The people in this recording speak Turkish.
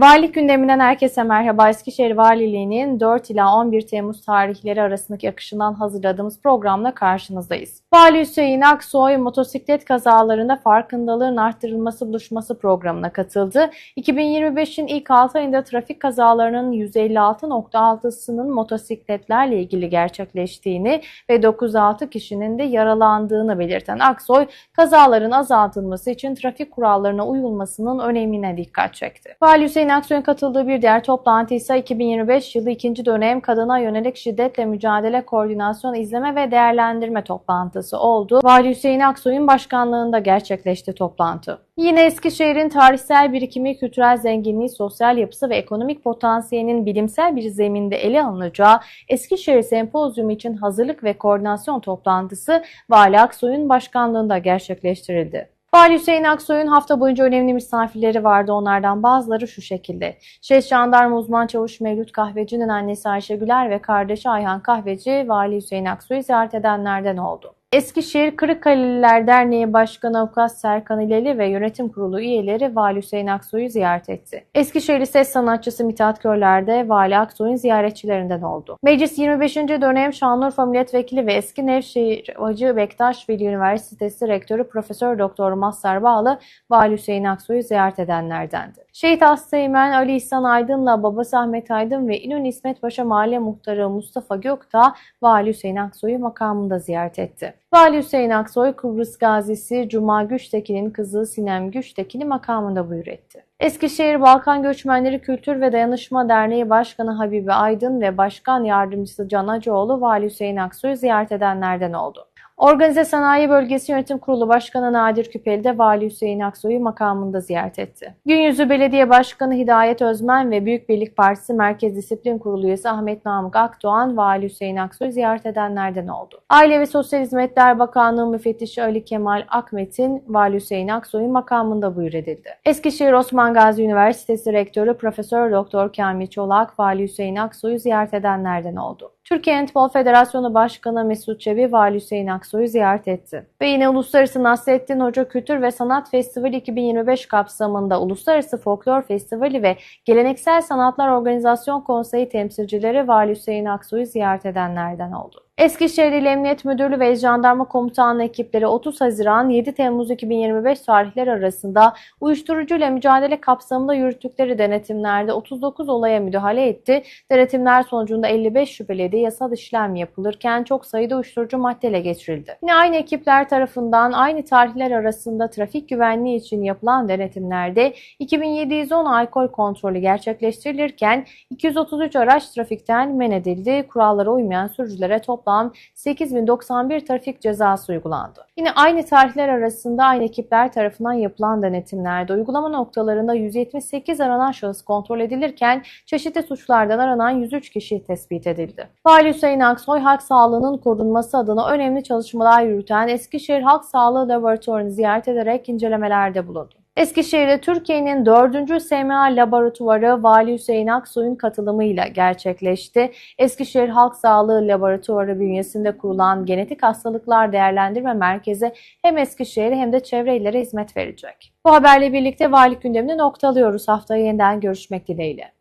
Valilik gündeminden herkese merhaba. Eskişehir Valiliği'nin 4 ila 11 Temmuz tarihleri arasındaki akışından hazırladığımız programla karşınızdayız. Vali Hüseyin Aksoy motosiklet kazalarında farkındalığın arttırılması buluşması programına katıldı. 2025'in ilk 6 ayında trafik kazalarının 156.6'sının motosikletlerle ilgili gerçekleştiğini ve 96 kişinin de yaralandığını belirten Aksoy, kazaların azaltılması için trafik kurallarına uyulmasının önemine dikkat çekti. Vali Hüseyin Aksoy'un katıldığı bir diğer toplantı ise 2025 yılı ikinci dönem kadına yönelik şiddetle mücadele koordinasyon izleme ve değerlendirme toplantısı oldu. Vali Hüseyin Aksoy'un başkanlığında gerçekleşti toplantı. Yine Eskişehir'in tarihsel birikimi, kültürel zenginliği, sosyal yapısı ve ekonomik potansiyelinin bilimsel bir zeminde ele alınacağı Eskişehir Sempozyumu için hazırlık ve koordinasyon toplantısı Vali Aksoy'un başkanlığında gerçekleştirildi. Vali Hüseyin Aksoy'un hafta boyunca önemli misafirleri vardı. Onlardan bazıları şu şekilde. Şehit Jandarma Uzman Çavuş Mevlüt Kahveci'nin annesi Ayşe Güler ve kardeşi Ayhan Kahveci Vali Hüseyin Aksoy'u ziyaret edenlerden oldu. Eskişehir Kırıkkaleliler Derneği Başkanı Avukat Serkan İleli ve yönetim kurulu üyeleri Vali Hüseyin Aksoy'u ziyaret etti. Eskişehirli ses sanatçısı Mithat Körler de Vali Aksoy'un ziyaretçilerinden oldu. Meclis 25. dönem Şanlıurfa Milletvekili ve eski Nevşehir Hacı Bektaş Veli Üniversitesi Rektörü Profesör Doktor Mazhar Bağlı Vali Hüseyin Aksoy'u ziyaret edenlerdendi. Şehit Asteğmen Ali İhsan Aydın'la babası Ahmet Aydın ve İnönü İsmet Paşa Mahalle Muhtarı Mustafa Gökdağ Vali Hüseyin Aksoy'u makamında ziyaret etti. Vali Hüseyin Aksoy, Kıbrıs gazisi Cuma Güçtekin'in kızı Sinem Güçtekin'i makamında buyur etti. Eskişehir Balkan Göçmenleri Kültür ve Dayanışma Derneği Başkanı Habibi Aydın ve Başkan Yardımcısı Can Acıoğlu Vali Hüseyin Aksoy'u ziyaret edenlerden oldu. Organize Sanayi Bölgesi Yönetim Kurulu Başkanı Nadir Küpeli de Vali Hüseyin Aksoy'u makamında ziyaret etti. Günyüzü Belediye Başkanı Hidayet Özmen ve Büyük Birlik Partisi Merkez Disiplin Kurulu üyesi Ahmet Namık Akdoğan Vali Hüseyin Aksoy'u ziyaret edenlerden oldu. Aile ve Sosyal Hizmetler Bakanlığı Müfettişi Ali Kemal Akmet'in Vali Hüseyin Aksoy'un makamında buyur edildi. Eskişehir Osman Gazi Üniversitesi Rektörü Profesör Doktor Kamil Çolak Vali Hüseyin Aksoy'u ziyaret edenlerden oldu. Türkiye Handbol Federasyonu Başkanı Mesut Çebi Vali Hüseyin Aksoy'u ziyaret etti. Ve yine Uluslararası Nasrettin Hoca Kültür ve Sanat Festivali 2025 kapsamında Uluslararası Folklor Festivali ve Geleneksel Sanatlar Organizasyon Konseyi temsilcileri Vali Hüseyin Aksoy'u ziyaret edenlerden oldu. Eskişehir İl Emniyet Müdürlüğü ve Jandarma Komutanlığı ekipleri 30 Haziran 7 Temmuz 2025 tarihleri arasında uyuşturucuyla mücadele kapsamında yürüttükleri denetimlerde 39 olaya müdahale etti. Denetimler sonucunda 55 şüpheli yasal işlem yapılırken çok sayıda uyuşturucu madde ele geçirildi. Yine aynı ekipler tarafından aynı tarihler arasında trafik güvenliği için yapılan denetimlerde 2710 alkol kontrolü gerçekleştirilirken 233 araç trafikten men edildi. Kurallara uymayan sürücülere toplam 8091 trafik cezası uygulandı. Yine aynı tarihler arasında aynı ekipler tarafından yapılan denetimlerde uygulama noktalarında 178 aranan şahıs kontrol edilirken çeşitli suçlardan aranan 103 kişi tespit edildi. Vali Hüseyin Aksoy halk sağlığının korunması adına önemli çalışmalar yürüten Eskişehir Halk Sağlığı Laboratuvarı'nı ziyaret ederek incelemelerde bulundu. Eskişehir'de Türkiye'nin 4. SMA laboratuvarı Vali Hüseyin Aksoy'un katılımıyla gerçekleşti. Eskişehir Halk Sağlığı Laboratuvarı bünyesinde kurulan Genetik Hastalıklar Değerlendirme Merkezi hem Eskişehir'e hem de çevre illere hizmet verecek. Bu haberle birlikte valilik gündemini noktalıyoruz. Haftaya yeniden görüşmek dileğiyle.